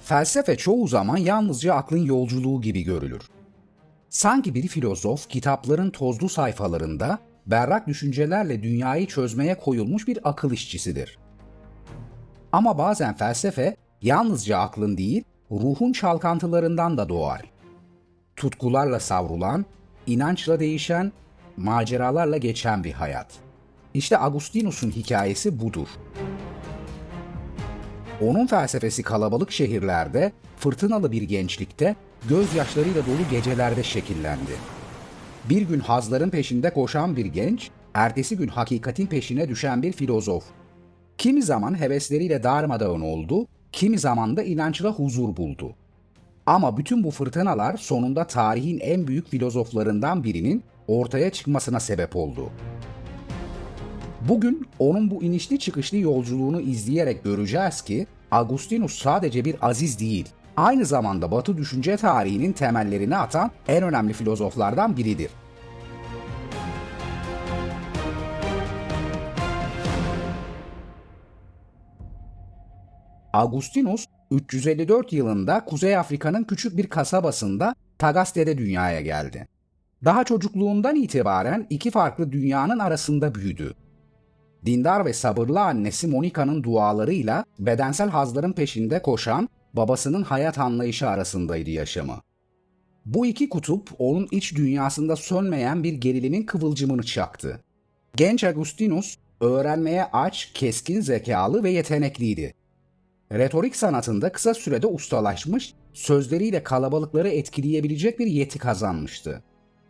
Felsefe çoğu zaman yalnızca aklın yolculuğu gibi görülür. Sanki bir filozof kitapların tozlu sayfalarında berrak düşüncelerle dünyayı çözmeye koyulmuş bir akıl işçisidir. Ama bazen felsefe yalnızca aklın değil, ruhun çalkantılarından da doğar. Tutkularla savrulan, inançla değişen, maceralarla geçen bir hayat. İşte Agustinus'un hikayesi budur. Onun felsefesi kalabalık şehirlerde, fırtınalı bir gençlikte, gözyaşlarıyla dolu gecelerde şekillendi. Bir gün hazların peşinde koşan bir genç, ertesi gün hakikatin peşine düşen bir filozof. Kimi zaman hevesleriyle darmadağın oldu, kimi zaman da inançla huzur buldu. Ama bütün bu fırtınalar sonunda tarihin en büyük filozoflarından birinin ortaya çıkmasına sebep oldu. Bugün onun bu inişli çıkışlı yolculuğunu izleyerek göreceğiz ki Agustinus sadece bir aziz değil, aynı zamanda Batı düşünce tarihinin temellerini atan en önemli filozoflardan biridir. Agustinus 354 yılında Kuzey Afrika'nın küçük bir kasabasında Tagaste'de dünyaya geldi. Daha çocukluğundan itibaren iki farklı dünyanın arasında büyüdü. Dindar ve sabırlı annesi Monika'nın dualarıyla bedensel hazların peşinde koşan babasının hayat anlayışı arasındaydı yaşamı. Bu iki kutup onun iç dünyasında sönmeyen bir gerilimin kıvılcımını çaktı. Genç Agustinus öğrenmeye aç, keskin zekalı ve yetenekliydi. Retorik sanatında kısa sürede ustalaşmış, sözleriyle kalabalıkları etkileyebilecek bir yeti kazanmıştı.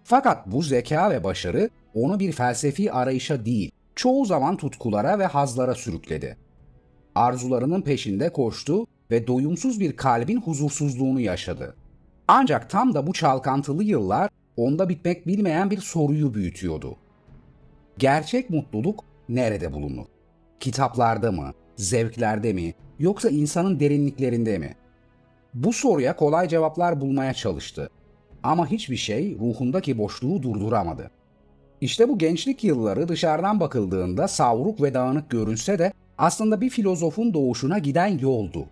Fakat bu zeka ve başarı onu bir felsefi arayışa değil, çoğu zaman tutkulara ve hazlara sürükledi. Arzularının peşinde koştu ve doyumsuz bir kalbin huzursuzluğunu yaşadı. Ancak tam da bu çalkantılı yıllar onda bitmek bilmeyen bir soruyu büyütüyordu. Gerçek mutluluk nerede bulunur? Kitaplarda mı, zevklerde mi, yoksa insanın derinliklerinde mi? Bu soruya kolay cevaplar bulmaya çalıştı. Ama hiçbir şey ruhundaki boşluğu durduramadı. İşte bu gençlik yılları dışarıdan bakıldığında savruk ve dağınık görünse de aslında bir filozofun doğuşuna giden yoldu.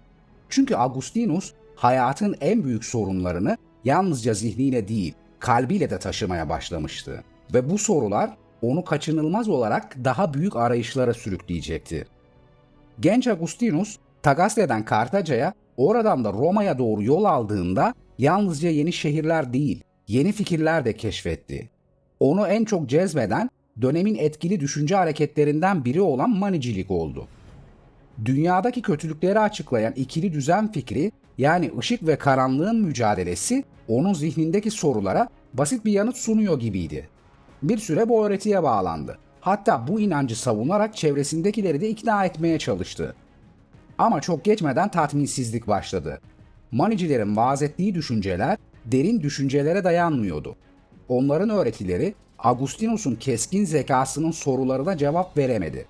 Çünkü Agustinus hayatın en büyük sorunlarını yalnızca zihniyle değil, kalbiyle de taşımaya başlamıştı. Ve bu sorular onu kaçınılmaz olarak daha büyük arayışlara sürükleyecekti. Genç Agustinus, Tagaste'den Kartaca'ya, oradan da Roma'ya doğru yol aldığında yalnızca yeni şehirler değil, yeni fikirler de keşfetti. Onu en çok cezbeden dönemin etkili düşünce hareketlerinden biri olan manicilik oldu. Dünyadaki kötülükleri açıklayan ikili düzen fikri yani ışık ve karanlığın mücadelesi onun zihnindeki sorulara basit bir yanıt sunuyor gibiydi. Bir süre bu öğretiye bağlandı. Hatta bu inancı savunarak çevresindekileri de ikna etmeye çalıştı. Ama çok geçmeden tatminsizlik başladı. Manicilerin vaaz ettiği düşünceler derin düşüncelere dayanmıyordu. Onların öğretileri Agustinus'un keskin zekasının sorularına cevap veremedi.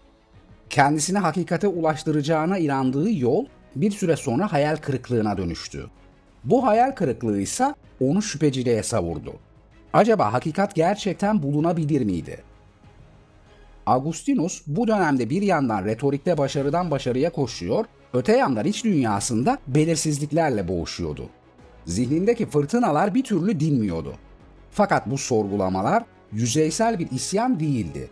Kendisini hakikate ulaştıracağına inandığı yol bir süre sonra hayal kırıklığına dönüştü. Bu hayal kırıklığı ise onu şüpheciliğe savurdu. Acaba hakikat gerçekten bulunabilir miydi? Agustinus bu dönemde bir yandan retorikte başarıdan başarıya koşuyor, öte yandan iç dünyasında belirsizliklerle boğuşuyordu. Zihnindeki fırtınalar bir türlü dinmiyordu. Fakat bu sorgulamalar yüzeysel bir isyan değildi.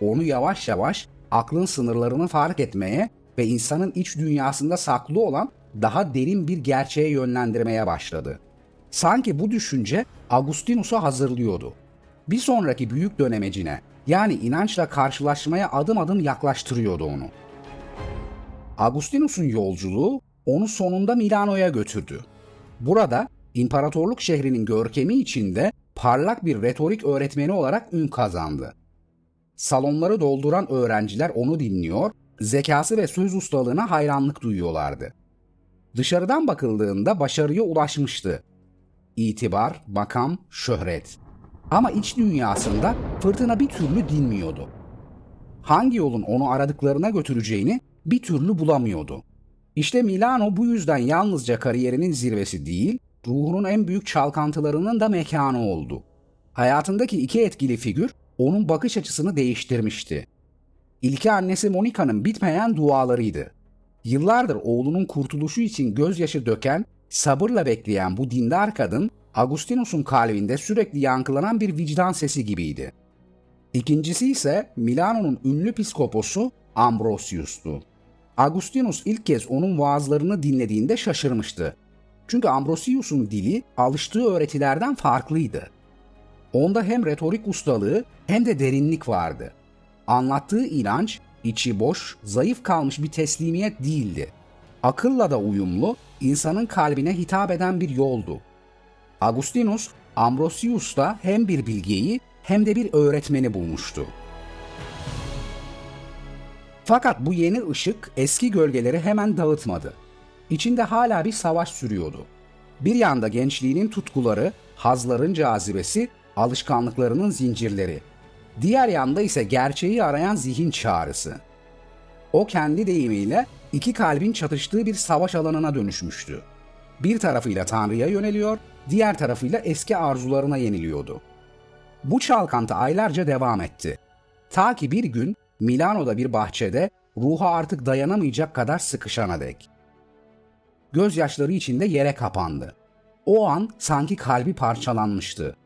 Onu yavaş yavaş aklın sınırlarını fark etmeye ve insanın iç dünyasında saklı olan daha derin bir gerçeğe yönlendirmeye başladı. Sanki bu düşünce Agustinus'u hazırlıyordu. Bir sonraki büyük dönemecine yani inançla karşılaşmaya adım adım yaklaştırıyordu onu. Agustinus'un yolculuğu onu sonunda Milano'ya götürdü. Burada imparatorluk şehrinin görkemi içinde parlak bir retorik öğretmeni olarak ün kazandı. Salonları dolduran öğrenciler onu dinliyor, zekası ve söz ustalığına hayranlık duyuyorlardı. Dışarıdan bakıldığında başarıya ulaşmıştı. İtibar, makam, şöhret. Ama iç dünyasında fırtına bir türlü dinmiyordu. Hangi yolun onu aradıklarına götüreceğini bir türlü bulamıyordu. İşte Milano bu yüzden yalnızca kariyerinin zirvesi değil, ruhunun en büyük çalkantılarının da mekanı oldu. Hayatındaki iki etkili figür onun bakış açısını değiştirmişti. İlki annesi Monika'nın bitmeyen dualarıydı. Yıllardır oğlunun kurtuluşu için gözyaşı döken, sabırla bekleyen bu dindar kadın, Agustinus'un kalbinde sürekli yankılanan bir vicdan sesi gibiydi. İkincisi ise Milano'nun ünlü piskoposu Ambrosius'tu. Agustinus ilk kez onun vaazlarını dinlediğinde şaşırmıştı. Çünkü Ambrosius'un dili alıştığı öğretilerden farklıydı. Onda hem retorik ustalığı hem de derinlik vardı. Anlattığı inanç içi boş, zayıf kalmış bir teslimiyet değildi. Akılla da uyumlu, insanın kalbine hitap eden bir yoldu. Agustinus, Ambrosius'ta hem bir bilgeyi hem de bir öğretmeni bulmuştu. Fakat bu yeni ışık eski gölgeleri hemen dağıtmadı. İçinde hala bir savaş sürüyordu. Bir yanda gençliğinin tutkuları, hazların cazibesi, alışkanlıklarının zincirleri. Diğer yanda ise gerçeği arayan zihin çağrısı. O kendi deyimiyle iki kalbin çatıştığı bir savaş alanına dönüşmüştü. Bir tarafıyla Tanrı'ya yöneliyor, diğer tarafıyla eski arzularına yeniliyordu. Bu çalkantı aylarca devam etti. Ta ki bir gün Milano'da bir bahçede ruha artık dayanamayacak kadar sıkışana dek. Gözyaşları içinde yere kapandı. O an sanki kalbi parçalanmıştı.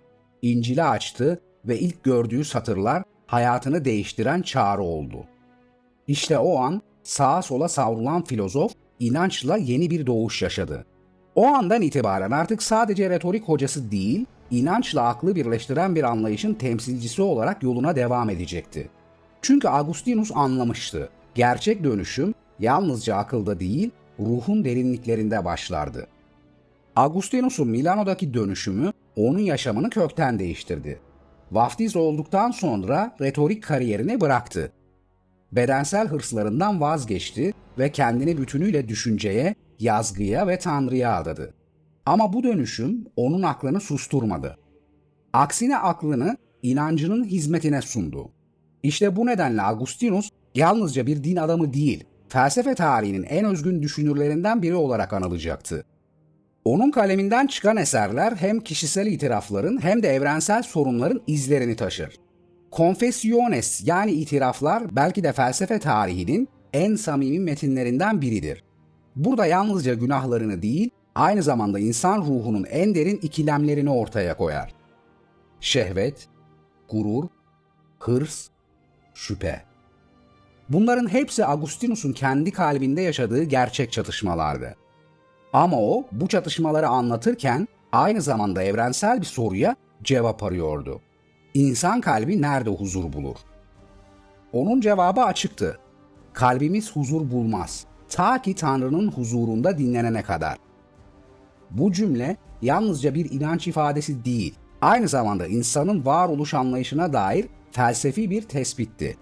İncil'i açtı ve ilk gördüğü satırlar hayatını değiştiren çağrı oldu. İşte o an sağa sola savrulan filozof inançla yeni bir doğuş yaşadı. O andan itibaren artık sadece retorik hocası değil, inançla aklı birleştiren bir anlayışın temsilcisi olarak yoluna devam edecekti. Çünkü Agustinus anlamıştı. Gerçek dönüşüm yalnızca akılda değil, ruhun derinliklerinde başlardı. Agustinus'un Milano'daki dönüşümü onun yaşamını kökten değiştirdi. Vaftiz olduktan sonra retorik kariyerini bıraktı. Bedensel hırslarından vazgeçti ve kendini bütünüyle düşünceye, yazgıya ve Tanrı'ya adadı. Ama bu dönüşüm onun aklını susturmadı. Aksine aklını inancının hizmetine sundu. İşte bu nedenle Agustinus yalnızca bir din adamı değil, felsefe tarihinin en özgün düşünürlerinden biri olarak anılacaktı. Onun kaleminden çıkan eserler hem kişisel itirafların hem de evrensel sorunların izlerini taşır. Confessiones yani itiraflar belki de felsefe tarihinin en samimi metinlerinden biridir. Burada yalnızca günahlarını değil, aynı zamanda insan ruhunun en derin ikilemlerini ortaya koyar. Şehvet, gurur, hırs, şüphe. Bunların hepsi Agustinus'un kendi kalbinde yaşadığı gerçek çatışmalardı. Ama o bu çatışmaları anlatırken aynı zamanda evrensel bir soruya cevap arıyordu. İnsan kalbi nerede huzur bulur? Onun cevabı açıktı. Kalbimiz huzur bulmaz. Ta ki Tanrı'nın huzurunda dinlenene kadar. Bu cümle yalnızca bir inanç ifadesi değil, aynı zamanda insanın varoluş anlayışına dair felsefi bir tespitti.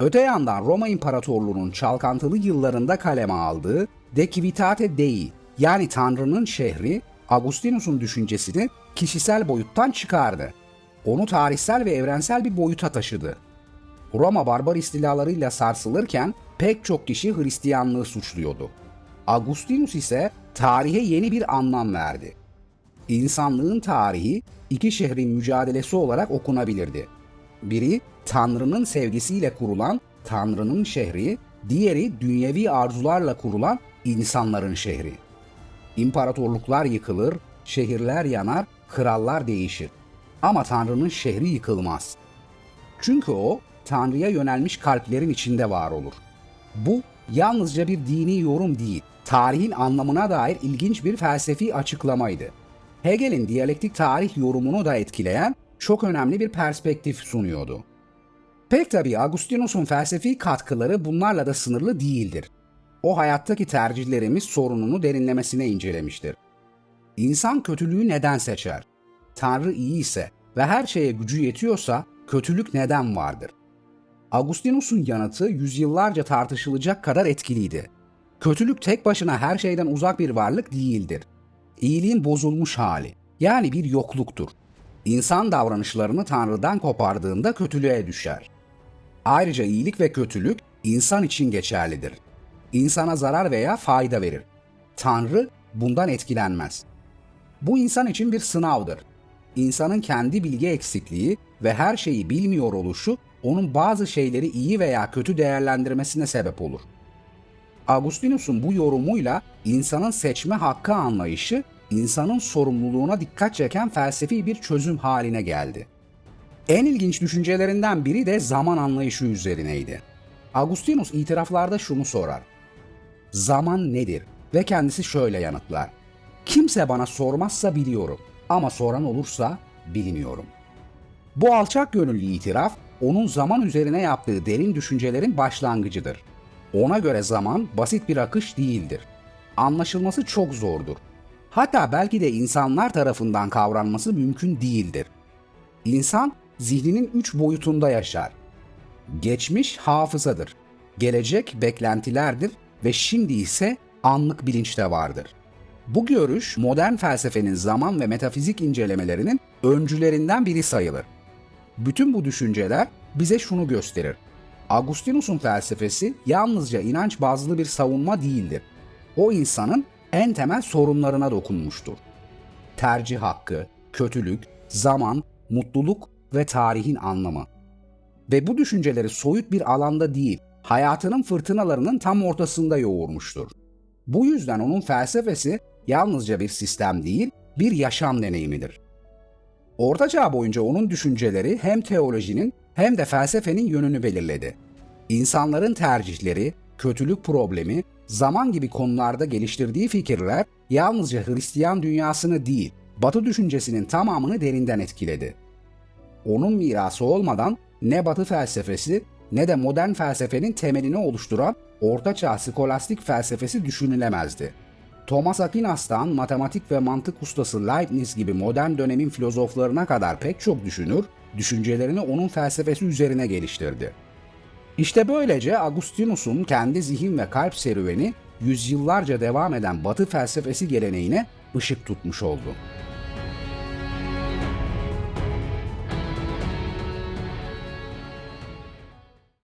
Öte yandan Roma İmparatorluğu'nun çalkantılı yıllarında kaleme aldığı De Civitate Dei yani Tanrı'nın şehri Agustinus'un düşüncesini kişisel boyuttan çıkardı. Onu tarihsel ve evrensel bir boyuta taşıdı. Roma barbar istilalarıyla sarsılırken pek çok kişi Hristiyanlığı suçluyordu. Agustinus ise tarihe yeni bir anlam verdi. İnsanlığın tarihi iki şehrin mücadelesi olarak okunabilirdi. Biri Tanrı'nın sevgisiyle kurulan Tanrı'nın şehri, diğeri dünyevi arzularla kurulan insanların şehri. İmparatorluklar yıkılır, şehirler yanar, krallar değişir. Ama Tanrı'nın şehri yıkılmaz. Çünkü o Tanrı'ya yönelmiş kalplerin içinde var olur. Bu yalnızca bir dini yorum değil, tarihin anlamına dair ilginç bir felsefi açıklamaydı. Hegel'in diyalektik tarih yorumunu da etkileyen çok önemli bir perspektif sunuyordu. Pek tabii Agustinus'un felsefi katkıları bunlarla da sınırlı değildir. O hayattaki tercihlerimiz sorununu derinlemesine incelemiştir. İnsan kötülüğü neden seçer? Tanrı iyi ise ve her şeye gücü yetiyorsa kötülük neden vardır? Agustinus'un yanıtı yüzyıllarca tartışılacak kadar etkiliydi. Kötülük tek başına her şeyden uzak bir varlık değildir. İyiliğin bozulmuş hali, yani bir yokluktur. İnsan davranışlarını Tanrı'dan kopardığında kötülüğe düşer. Ayrıca iyilik ve kötülük insan için geçerlidir. İnsana zarar veya fayda verir. Tanrı bundan etkilenmez. Bu insan için bir sınavdır. İnsanın kendi bilgi eksikliği ve her şeyi bilmiyor oluşu onun bazı şeyleri iyi veya kötü değerlendirmesine sebep olur. Agustinus'un bu yorumuyla insanın seçme hakkı anlayışı insanın sorumluluğuna dikkat çeken felsefi bir çözüm haline geldi. En ilginç düşüncelerinden biri de zaman anlayışı üzerineydi. Agustinus itiraflarda şunu sorar. Zaman nedir? Ve kendisi şöyle yanıtlar. Kimse bana sormazsa biliyorum ama soran olursa bilmiyorum. Bu alçak gönüllü itiraf onun zaman üzerine yaptığı derin düşüncelerin başlangıcıdır. Ona göre zaman basit bir akış değildir. Anlaşılması çok zordur. Hatta belki de insanlar tarafından kavranması mümkün değildir. İnsan zihninin üç boyutunda yaşar. Geçmiş hafızadır. Gelecek beklentilerdir ve şimdi ise anlık bilinçte vardır. Bu görüş modern felsefenin zaman ve metafizik incelemelerinin öncülerinden biri sayılır. Bütün bu düşünceler bize şunu gösterir. Agustinus'un felsefesi yalnızca inanç bazlı bir savunma değildir. O insanın en temel sorunlarına dokunmuştur. Tercih hakkı, kötülük, zaman, mutluluk ve tarihin anlamı. Ve bu düşünceleri soyut bir alanda değil, hayatının fırtınalarının tam ortasında yoğurmuştur. Bu yüzden onun felsefesi yalnızca bir sistem değil, bir yaşam deneyimidir. Orta Çağ boyunca onun düşünceleri hem teolojinin hem de felsefenin yönünü belirledi. İnsanların tercihleri, kötülük problemi, zaman gibi konularda geliştirdiği fikirler yalnızca Hristiyan dünyasını değil, Batı düşüncesinin tamamını derinden etkiledi. Onun mirası olmadan ne Batı felsefesi ne de modern felsefenin temelini oluşturan Orta Çağ skolastik felsefesi düşünülemezdi. Thomas Aquinas'tan matematik ve mantık ustası Leibniz gibi modern dönemin filozoflarına kadar pek çok düşünür, düşüncelerini onun felsefesi üzerine geliştirdi. İşte böylece Agustinus'un kendi zihin ve kalp serüveni yüzyıllarca devam eden Batı felsefesi geleneğine ışık tutmuş oldu.